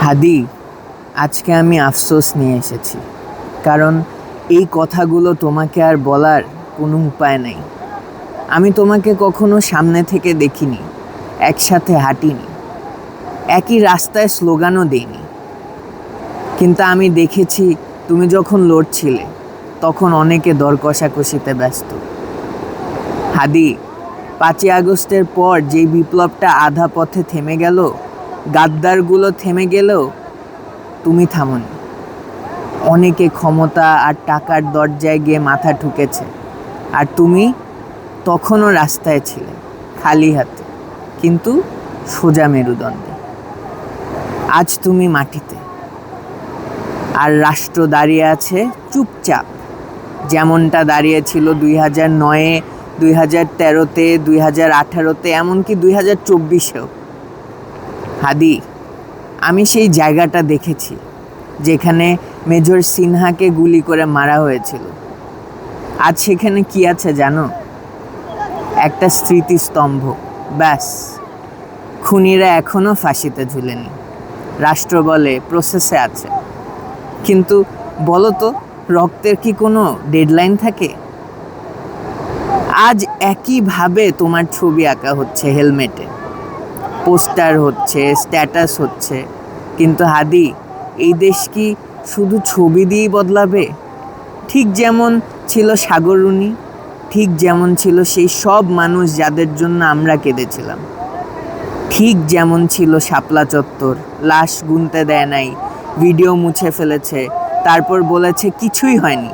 হাদি, আজকে আমি আফসোস নিয়ে এসেছি। কারণ এই কথাগুলো তোমাকে আর বলার কোনো উপায় নেই। আমি তোমাকে কখনো সামনে থেকে দেখিনি, একসাথে হাঁটিনি, একই রাস্তায় স্লোগানও দেইনি। কিন্তু আমি দেখেছি তুমি যখন লড়ছিলে, তখন অনেকে দর কষাকষিতে ব্যস্ত। হাদি, পাঁচই আগস্টের পর যেই বিপ্লবটা আধা পথে থেমে গেল গাদ্দারগুলো থেমে গেলেও তুমি থামনি। অনেকে ক্ষমতা আর টাকার দরজায় গিয়ে মাথা ঠুকেছে। আর তুমি তখনও রাস্তায় ছিলে, খালি হাতে, কিন্তু সোজা মেরুদণ্ডে। আজ তুমি মাটিতে। আর রাষ্ট্র দাঁড়িয়ে আছে চুপচাপ। যেমনটা দাঁড়িয়েছিল দুই হাজার নয়ে, দুই হাজার তেরোতে, দুই হাজার আঠারোতে, এমনকি দুই হাজার চব্বিশেও। হাদি, আমি সেই জায়গাটা দেখেছি, যেখানে মেজর সিনহাকে গুলি করে মারা হয়েছিল। আজ সেখানে কি আছে জানো? একটা স্মৃতিস্তম্ভ, ব্যাস। খুনিরা এখনও ফাঁসিতে ঝুলেনি। রাষ্ট্র বলে প্রসেসে আছে। কিন্তু বলো তো, রক্তের কি কোনো ডেডলাইন থাকে? আজ একইভাবে তোমার ছবি আঁকা হচ্ছে হেলমেটে পোস্টার হচ্ছে স্ট্যাটাস হচ্ছে। কিন্তু হাদি, এই দেশ কি শুধু ছবি দিয়েই বদলাবে? ঠিক যেমন ছিল সাগরুনি ঠিক যেমন ছিল সেই সব মানুষ যাদের জন্য আমরা কেঁদেছিলাম। ঠিক যেমন ছিল শাপলা চত্বর, লাশ গুনতে দেয় নাই, ভিডিও মুছে ফেলেছে, তারপর বলেছে কিছুই হয়নি।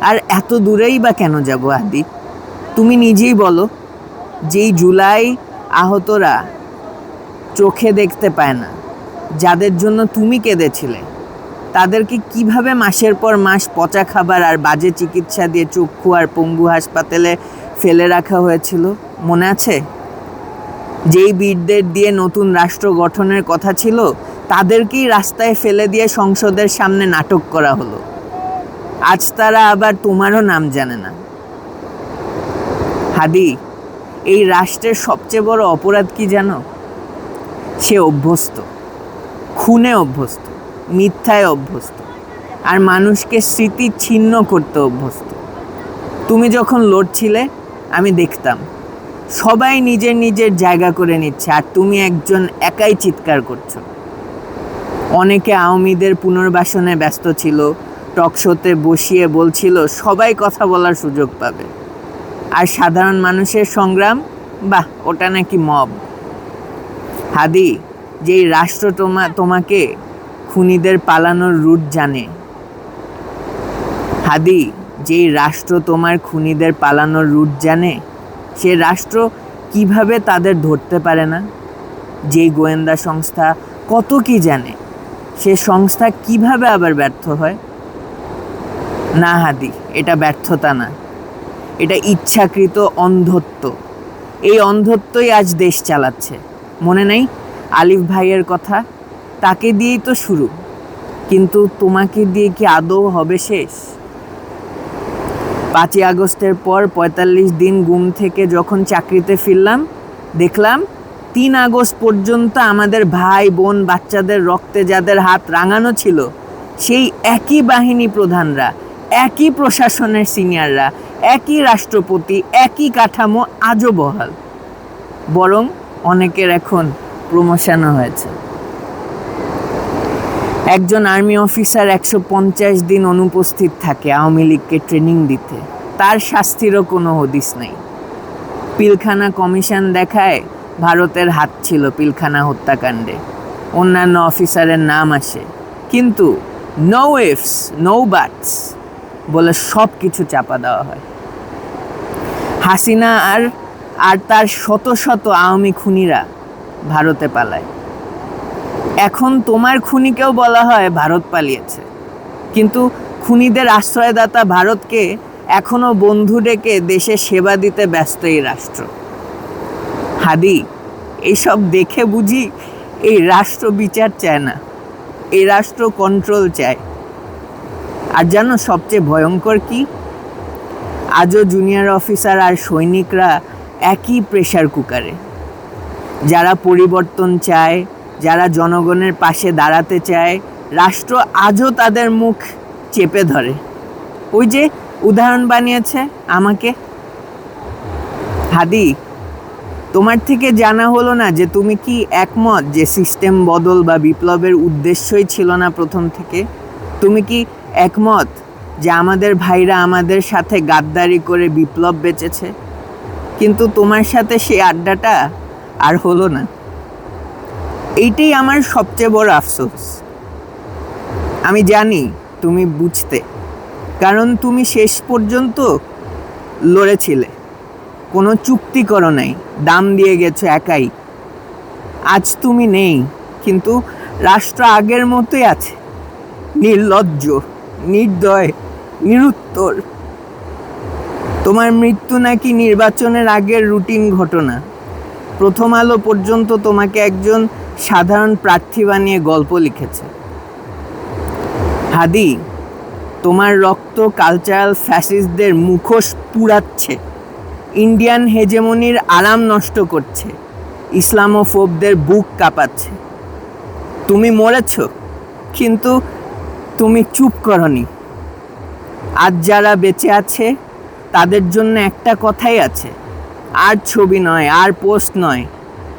আর এত দূরেই বা কেন যাব আদি তুমি নিজেই বলো, যেই জুলাই আহতরা চোখে দেখতে পায় না। যাদের জন্য তুমি কেঁদেছিলে। তাদেরকে কীভাবে মাসের পর মাস পচা খাবার আর বাজে চিকিৎসা দিয়ে চক্ষু আর পঙ্গু হাসপাতালে ফেলে রাখা হয়েছিল, মনে আছে? যেই বীরদের দিয়ে নতুন রাষ্ট্র গঠনের কথা ছিল, তাদেরকেই রাস্তায় ফেলে দিয়ে সংসদের সামনে নাটক করা হলো। আজ তারা আবার তোমারও নাম জানে না। হাদি, এই রাষ্ট্রের সবচেয়ে বড় অপরাধ কি জানো? সে অভ্যস্ত, খুনে অভ্যস্ত, মিথ্যায় অভ্যস্ত আর মানুষকে স্মৃতি ছিন্ন করতে অভ্যস্ত। তুমি যখন লড়ছিলে, আমি দেখতাম, সবাই নিজের নিজের জায়গা করে নিচ্ছে আর তুমি একজন একাই চিৎকার করছ। অনেকে আওয়ামীদের পুনর্বাসনে ব্যস্ত ছিল টকশোতে বসিয়ে বলছিল, সবাই কথা বলার সুযোগ পাবে। আর সাধারণ মানুষের সংগ্রাম, বাহ, ওটা নাকি মব। হাদি, যেই রাষ্ট্র তোমা, তোমাকে খুনিদের পালানোর রুট জানে। হাদি, যেই রাষ্ট্র তোমার খুনিদের পালানোর রুট জানে, সে রাষ্ট্র কীভাবে তাদের ধরতে পারে না? যেই গোয়েন্দা সংস্থা কত কি জানে, সে সংস্থা কীভাবে আবার ব্যর্থ হয়? না হাদি, এটা ব্যর্থতা না। এটা ইচ্ছাকৃত অন্ধত্ব। এই অন্ধত্বই আজ দেশ চালাচ্ছে। মনে নেই? আলিফ ভাইয়ের কথা। তাকে দিয়েই তো শুরু। কিন্তু তোমাকে দিয়ে কি আদৌ হবে শেষ? পাঁচই আগস্টের পর পঁয়তাল্লিশ দিন গুম থেকে যখন চাকরিতে ফিরলাম, দেখলাম তিন আগস্ট পর্যন্ত আমাদের ভাই, বোন, বাচ্চাদের রক্তে যাদের হাত রাঙানো ছিল, সেই একই বাহিনী প্রধানরা, একই প্রশাসনের সিনিয়ররা, একই রাষ্ট্রপতি, একই কাঠামো আজও বহাল। বরং অনেকের এখন প্রমোশনও হয়েছে। একজন আর্মি অফিসার একশো পঞ্চাশ দিন অনুপস্থিত থাকে আওয়ামী লীগকে ট্রেনিং দিতে। তার শাস্তিরও কোনো হদিস নেই। পিলখানা কমিশন দেখায় ভারতের হাত ছিল পিলখানা হত্যাকাণ্ডে। অন্যান্য অফিসারের নাম আসে। কিন্তু নো ইফস নো বাটস বলে সব কিছু চাপা দেওয়া হয়। হাসিনা আর আর তার শত শত আওয়ামী খুনিরা ভারতে পালায়। এখন তোমার খুনিকেও বলা হয় ভারত পালিয়েছে। কিন্তু খুনিদের আশ্রয়দাতা ভারতকে এখনও বন্ধু ডেকে দেশে সেবা দিতে ব্যস্ত এই রাষ্ট্র। হাদি এইসব দেখে বুঝি এই রাষ্ট্র বিচার চায় না। এই রাষ্ট্র কন্ট্রোল চায়। আর জানো সবচেয়ে ভয়ঙ্কর কি? আজও জুনিয়র অফিসার আর সৈনিকরা একই প্রেশার কুকারে যারা পরিবর্তন চায়, যারা জনগণের পাশে দাঁড়াতে চায়, রাষ্ট্র আজও তাদের মুখ চেপে ধরে। ওই যে উদাহরণ বানিয়েছে আমাকে। হাদি, তোমার থেকে জানা হলো না যে তুমি কি একমত যে সিস্টেম বদল বা বিপ্লবের উদ্দেশ্যই ছিল না প্রথম থেকে? তুমি কি একমত যে আমাদের ভাইরা আমাদের সাথে গাদ্দারি করে বিপ্লব বেঁচেছে? কিন্তু তোমার সাথে সেই আড্ডাটা আর হলো না। এইটাই আমার সবচেয়ে বড় আফসোস। আমি জানি তুমি বুঝতে, কারণ তুমি শেষ পর্যন্ত লড়েছিলে। কোনো চুক্তি করো নাই, দাম দিয়ে গেছো একাই। আজ তুমি নেই, কিন্তু রাষ্ট্র আগের মতোই আছে। নির্লজ্জ, নির্দয়, নিরুত্তর। তোমার মৃত্যু নাকি নির্বাচনের আগের রুটিন ঘটনা। প্রথম আলো পর্যন্ত তোমাকে একজন সাধারণ প্রার্থী বানিয়ে গল্প লিখেছে। হাদি, তোমার রক্ত কালচারাল ফ্যাসিস্টদের মুখোশ পুড়াচ্ছে। ইন্ডিয়ান হেজেমনির আরাম নষ্ট করছে। ইসলামোফোবদের বুক কাঁপাচ্ছে। তুমি মরেছ, কিন্তু তুমি চুপ করনি। আজ যারা বেঁচে আছে তাদের জন্য একটা কথাই আছে। আর ছবি নয়, আর পোস্ট নয়।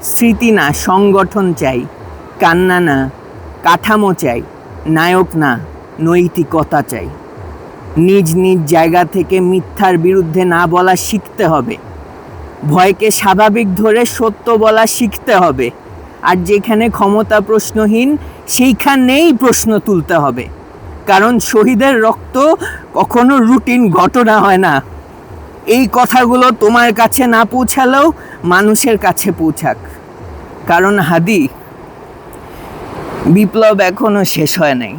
স্মৃতি না, সংগঠন চাই। কান্না না, কাঠামো চাই। নায়ক না, নৈতিকতা চাই। নিজ নিজ জায়গা থেকে মিথ্যার বিরুদ্ধে না বলা শিখতে হবে। ভয়কে স্বাভাবিক ধরে সত্য বলা শিখতে হবে। আর যেখানে ক্ষমতা প্রশ্নহীন, সেইখানেই প্রশ্ন তুলতে হবে। কারণ শহীদের রক্ত কখনো রুটিন ঘটনা হয় না। এই কথাগুলো তোমার কাছে না পৌঁছালেও মানুষের কাছে পৌঁছাক। কারণ হাদি, বিপ্লব এখনও শেষ হয় নাই।